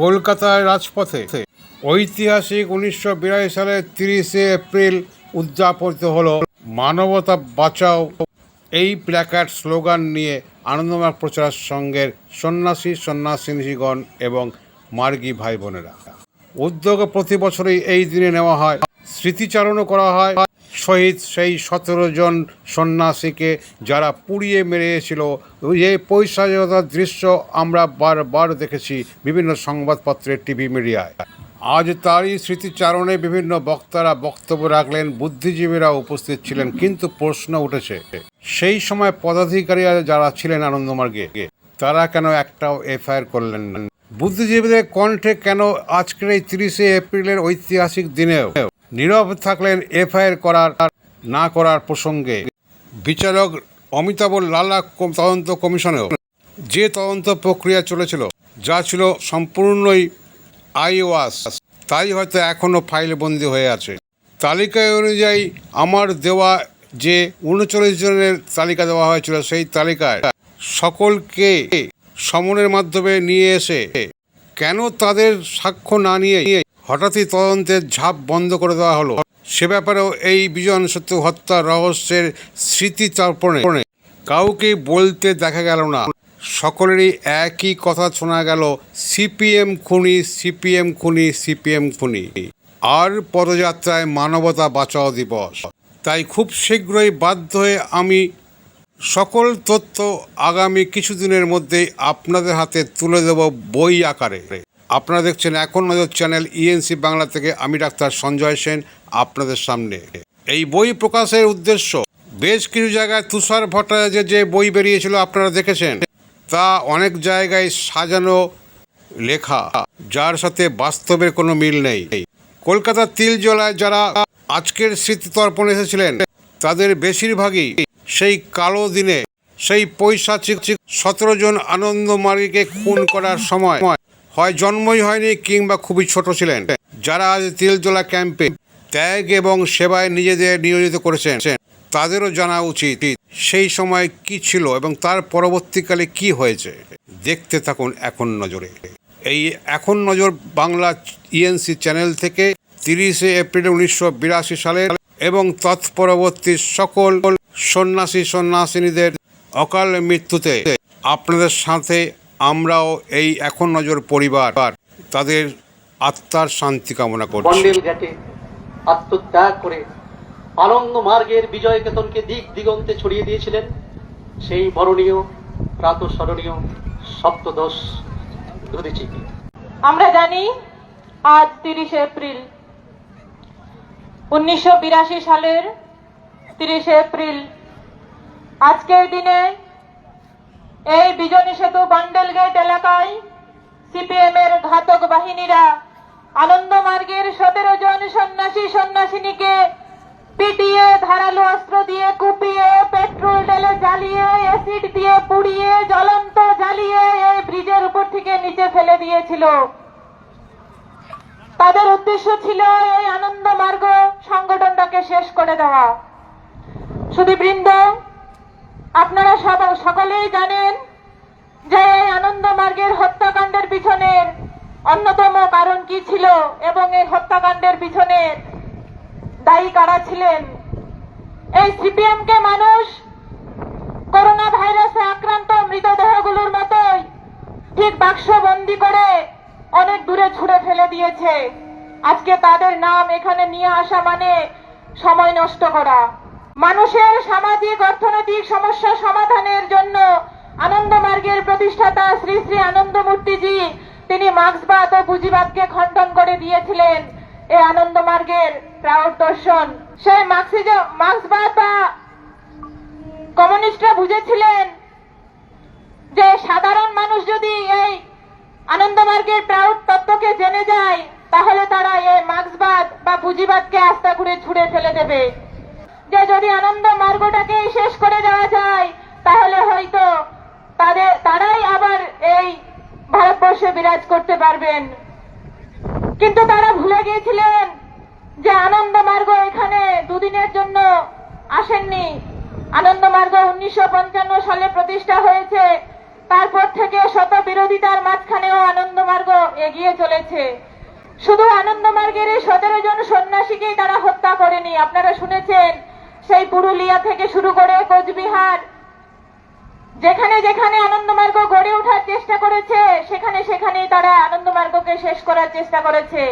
কলকাতার রাজপথে ঐতিহাসিক উনিশশো বিরাশি সালের তিরিশে এপ্রিল উদযাপিত হল মানবতা বাঁচাও। এই প্ল্যাকার্ড স্লোগান নিয়ে আনন্দমার্গ প্রচার সঙ্গের সন্ন্যাসী, সন্ন্যাসিনীগণ এবং মার্গী ভাই বোনেরা উদ্যোগে প্রতি বছরই এই দিনে নেওয়া হয়, স্মৃতিচারণও করা হয়। শহীদ সেই সতেরো জন সন্ন্যাসীকে যারা পুড়িয়ে মেরেছিল। এই পৈশাচতার দৃশ্য আমরা বারবার দেখেছি বিভিন্ন সংবাদপত্রে, টিভি মিডিয়ায়। আজ তারই স্মৃতিচারণে বিভিন্ন বক্তারা বক্তব্য রাখলেন, বুদ্ধিজীবীরা উপস্থিত ছিলেন, কিন্তু প্রশ্ন উঠেছে, সেই সময় পদাধিকারীরা যারা ছিলেন আনন্দমার্গে, তারা কেন একটাও এফআইআর করলেন না? বুদ্ধিজীবীদের কণ্ঠে কেন আজকের এই তিরিশে এপ্রিলের ঐতিহাসিক দিনেও নীরব থাকলেন এফআইআর করার, না করার প্রসঙ্গে। বিচারক অমিতাভ লালা তদন্ত কমিশনেও। যে তদন্ত প্রক্রিয়া চলেছিল, যা ছিল সম্পূর্ণই আইওয়াস, তাই হয়তো এখনও ফাইলবন্দি হয়ে আছে। তালিকা অনুযায়ী, আমার দেওয়া যে উনচল্লিশ জনের তালিকা দেওয়া হয়েছিল, সেই তালিকায় সকলকে সমনের মাধ্যমে নিয়ে এসে, কেন তাদের সাক্ষ্য না নিয়ে হঠাৎই তদন্তের ঝাঁপ বন্ধ করে দেওয়া হলো। সে ব্যাপারেও এই বিজন সত্য হত্যা রহস্যের স্মৃতি তর্পণে কাউকে বলতে দেখা গেল না। সকলেরই একই কথা শোনা গেল, সিপিএম খুনি সিপিএম খুনি সিপিএম খুনি। আর পদযাত্রায় মানবতা বাঁচাও দিবস। তাই খুব শীঘ্রই বাধ্য হয়ে আমি সকল তথ্য আগামী কিছুদিনের মধ্যেই আপনাদের হাতে তুলে দেব বই আকারে। আপনারা দেখছেন এখন নজর চ্যানেল ইএনসি বাংলা থেকে আমি ডাক্তার সঞ্জয় সেন আপনাদের সামনে। এই বই প্রকাশের উদ্দেশ্য, বেশ কিছু জায়গায় তুষার ভট্টাচার্যের যে বই বেরিয়েছিল আপনারা দেখেছেন, তা অনেক জায়গায় সাজানো লেখা, যার সাথে বাস্তবের কোনো মিল নেই। কলকাতার তিলজলায় যারা আজকের স্মৃতিতর্পণ এসেছিলেন, তাদের বেশিরভাগই সেই কালো দিনে, সেই পৈশাচিক সতেরো জন আনন্দমার্গীকে খুন করার সময় হয় জন্মই হয়নি কিংবা খুবই ছোট ছিলেন। যারা আজ তিলজলা ক্যাম্পে ত্যাগ এবং সেবায় নিজেদের নিয়োজিত করেছেন, তাদেরও জানা উচিত সেই সময় কি ছিল এবং তার পরবর্তীকালে কি হয়েছে। দেখতে থাকুন এখন নজরে। এই এখন নজর বাংলা ইএনসি চ্যানেল থেকে তিরিশে এপ্রিল উনিশশো বিরাশি সালের এবং তৎপরবর্তী সকল সন্ন্যাসী সন্ন্যাসিনীদের অকাল মৃত্যুতে আপনাদের সাথে আমরাও এই এখন নজর পরিবার তাদের আত্মার শান্তি কামনা করছি। বন্ডেল ঘাটে আত্মত্যাগ করে আনন্দ মার্গের বিজয় কেতনকে দিক দিগন্তে ছড়িয়ে দিয়েছিলেন সেই বরণীয় প্রাতঃস্মরণীয় সপ্তদশ দধিচিকে আমরা জানি আজ তিরিশে এপ্রিল। উনিশশো বিরাশি সালের তিরিশে এপ্রিল। আজকের দিনে এই বিজনী সেতু বান্ডেল গেট এলাকায় সিপিএম এর ঘাতক বাহিনীরা আনন্দমার্গের সতেরো জন সন্ন্যাসী সন্ন্যাসিনীকে পিটিয়ে ধারালো অস্ত্র দিয়ে কুপিয়ে, পেট্রোল ঢেলে জ্বালিয়ে, অ্যাসিড দিয়ে পুড়িয়ে, জ্বলন্ত জ্বালিয়ে এই ব্রিজের উপর থেকে নিচে ফেলে দিয়েছিল। তাদের উদ্দেশ্য ছিল এই আনন্দ মার্গ সংগঠনটাকে শেষ করে দেওয়া। শুধু বৃন্দ আপনারা সব সকলেই জানেন যে এই আনন্দ মার্গের হত্যাকাণ্ডের পিছনের অন্যতম কারণ কি ছিল এবং এই হত্যাকাণ্ডের পিছনের দায়ী কারা ছিলেন? এই সিপিএম কে মানুষ করোনা ভাইরাসে আক্রান্ত মৃতদেহগুলোর মতোই ঠিক বাক্সবন্দি করে অনেক দূরে ছুড়ে ফেলে দিয়েছে। আজকে তাদের নাম এখানে নিয়ে আসা মানে সময় নষ্ট করা। মানুষের সামাজিক অর্থনৈতিক সমস্যা সমাধানের জন্য আনন্দমার্গের প্রতিষ্ঠাতা শ্রী শ্রী আনন্দমূর্তিজি, তিনি মার্ক্সবাদ ও পুঁজিবাদকে খণ্ডন করে দিয়েছিলেন এই আনন্দমার্গের প্রাউড দর্শন। সেই মার্ক্সবাদ বা কমিউনিস্টরা বুঝেছিলেন যে সাধারণ মানুষ যদি এই আনন্দমার্গের প্রাউড তত্ত্বকে জেনে যায়, তাহলে তারা এই মার্ক্সবাদ বা পুঁজিবাদকে আস্থা করে ছুড়ে ফেলে দেবে। যে যদি আনন্দ মার্গটাকে শেষ করে দেওয়া যায়, তাহলে হয়তো তাদের তারাই আবার এই ভারতবর্ষে বিরাজ করতে পারবেন। কিন্তু তারা ভুলে গিয়েছিলেন যে আনন্দ মার্গ এখানে দুদিনের জন্য আসেননি। আনন্দ মার্গ উনিশশো সালে প্রতিষ্ঠা হয়েছে। তারপর থেকে শত বিরোধিতার মাঝখানেও আনন্দমার্গ এগিয়ে চলেছে। শুধু আনন্দমার্গের এই সতেরো জন সন্ন্যাসীকেই তারা হত্যা করেনি। আপনারা শুনেছেন সেই পুরুলিয়া থেকে শুরু করে কোচবিহার। যেখানে যেখানে আনন্দমার্গ গড়ে ওঠার চেষ্টা করেছে, সেখানে সেখানেই তারা আনন্দমার্গকে শেষ করার চেষ্টা করেছে।